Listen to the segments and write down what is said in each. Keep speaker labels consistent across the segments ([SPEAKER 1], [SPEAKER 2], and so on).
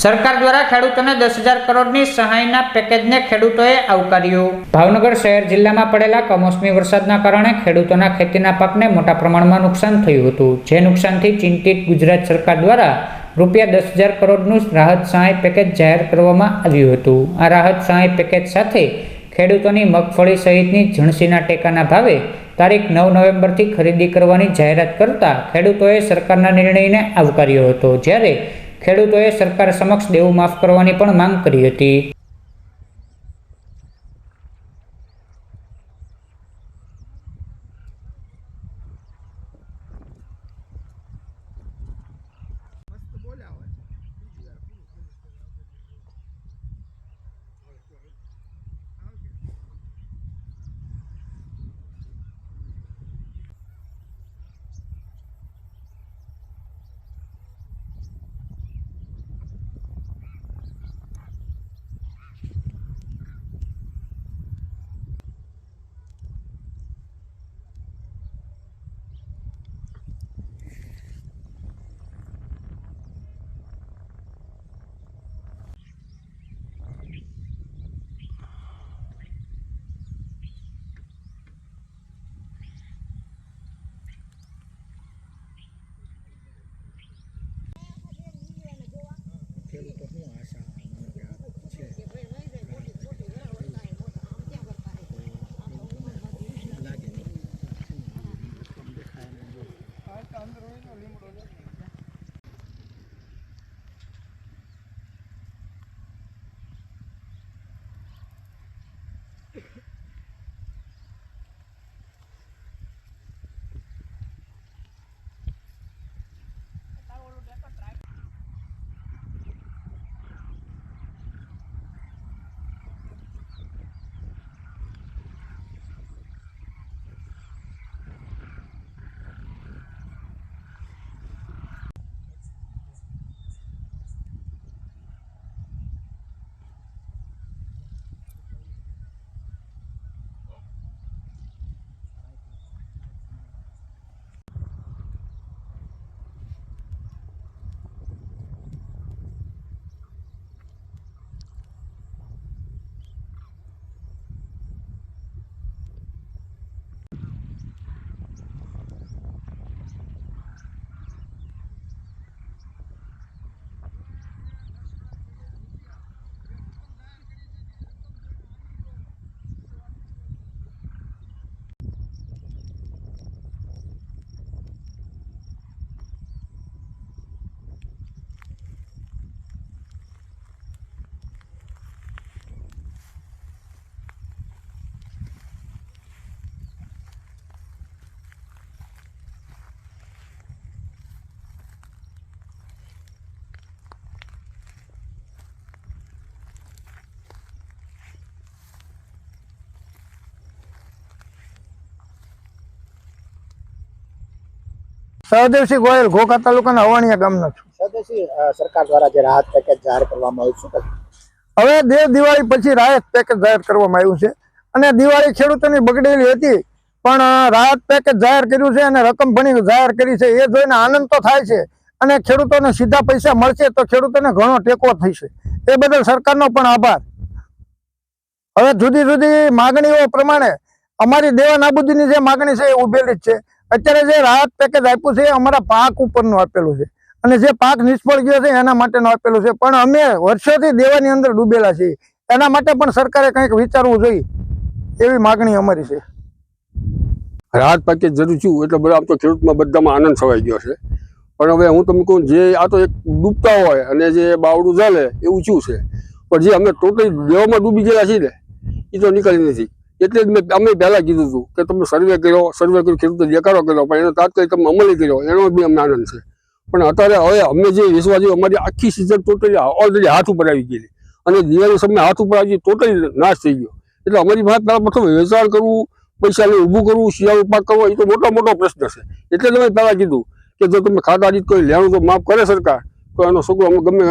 [SPEAKER 1] સરકાર દ્વારા ખેડૂતોને દસ હજાર કરોડની સહાયના પેકેજને ખેડૂતોએ આવકાર્યું. ભાવનગર શહેર જિલ્લામાં પડેલા કમોસમી વરસાદના કારણે ખેડૂતોના ખેતીના પાકને મોટા પ્રમાણમાં નુકસાન થયું હતું, જે નુકસાનથી ચિંતિત ગુજરાત સરકાર દ્વારા રૂપિયા દસ હજાર કરોડનું રાહત સહાય પેકેજ જાહેર કરવામાં આવ્યું હતું. આ રાહત સહાય પેકેજ સાથે ખેડૂતોની મગફળી સહિતની જણસીના ટેકાના ભાવે તારીખ નવ નવેમ્બરથી ખરીદી કરવાની જાહેરાત કરતા ખેડૂતોએ સરકારના નિર્ણયને આવકાર્યો હતો. જ્યારે ખેડૂતોએ સરકાર સમક્ષ દેવું માફ કરવાની પણ માંગ કરી હતી.
[SPEAKER 2] સહદેવસિંહ ગોયલ ઘોઘા તાલુકાના અવાણિયા ગામનો છું.
[SPEAKER 3] સરકાર દ્વારા જે રાહત પેકેજ જાહેર કરવામાં આવ્યું શું
[SPEAKER 2] હવે દેવ દિવાળી પછી રાહત પેકેજ જાહેર કરવામાં આવ્યું છે. અને દિવાળી ખેડૂતોની બગડેલી હતી પણ રાહત પેકેજ જાહેર કર્યું છે અને રકમ ભણી જાહેર કરી છે. એ જોઈને આનંદ તો થાય છે અને ખેડૂતોને સીધા પૈસા મળશે તો ખેડૂતોને ઘણો ટેકો થશે. એ બદલ સરકારનો પણ આભાર. હવે જુદી જુદી માગણીઓ પ્રમાણે અમારી દેવા નાબૂદીની જે માગણી છે એ ઉભેલી જ છે. અત્યારે જે રાહત પેકેજ આપ્યું છે અમારા પાક ઉપરનું આપેલું છે. અને જે પાક નિષ્ફળ ગયો છે એના માટેનું આપેલું છે. પણ અમે વર્ષોથી દેવાની અંદર ડૂબેલા છીએ. એના માટે પણ સરકારે કંઈક વિચારવું જોઈએ. એવી માગણી અમારી છે.
[SPEAKER 4] રાહત પેકેજ જરૂર છું એટલે બધા આમ તો ખેડૂતમાં બધામાં આનંદ છવાઈ ગયો છે. પણ હવે હું તમને કહું, જે આ તો એક ડૂબતા હોય અને જે બાવડું ચાલે એ ઊંચું છે? પણ જે અમે ટોટલી દેવામાં ડૂબી ગયેલા છીએ ને એ તો નીકળી નથી. એટલે જ મેં અમે પહેલાં કીધું હતું કે તમે સર્વે કર્યો સર્વે કર્યો ખેડૂતો દેખાડો કર્યો, પણ એનો તાત્કાલિક તમે અમલી કર્યો, એનો બી અમને આનંદ છે. પણ અત્યારે હવે અમે જે વિશ્વાસી અમારી આખી સિઝન ટોટલી ઓલરેડી હાથ ઉપર આવી ગયેલી. અને દિવાળી સમય હાથ ઉપર આવી ટોટલી નાશ થઈ ગયો. એટલે અમારી પાસે પહેલાં પ્રથમ વેચાણ કરવું, પૈસાને ઊભું કરવું, શિયાળું પાક કરવો, એ તો મોટો મોટો પ્રશ્ન છે. એટલે અમે પહેલાં કીધું કે જો તમે ખાતાની કોઈ લેણું તો માફ કરે સરકાર, તો એનો છોકરો અમે ગમે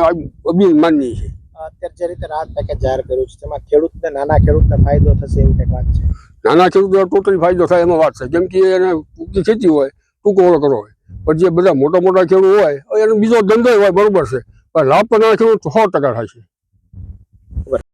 [SPEAKER 4] અભિન માનીએ છીએ.
[SPEAKER 3] અત્યારે જે રીતે રાહત પેકેજ જાહેર કર્યું છે તેમાં ખેડૂતને નાના ખેડૂતને ફાયદો થશે એવું કંઈક વાત છે?
[SPEAKER 4] નાના ખેડૂતો ટોટલી ફાયદો થાય એમાં વાત છે. કેમ કે એને ટૂંકી ખેતી હોય, ટૂંકો કરવો હોય. પણ જે બધા મોટા મોટા ખેડૂત હોય, એનો બીજો ધંધો હોય, બરોબર છે. પણ લાભ પણ નાના ખેડૂત સો ટકા થાય છે.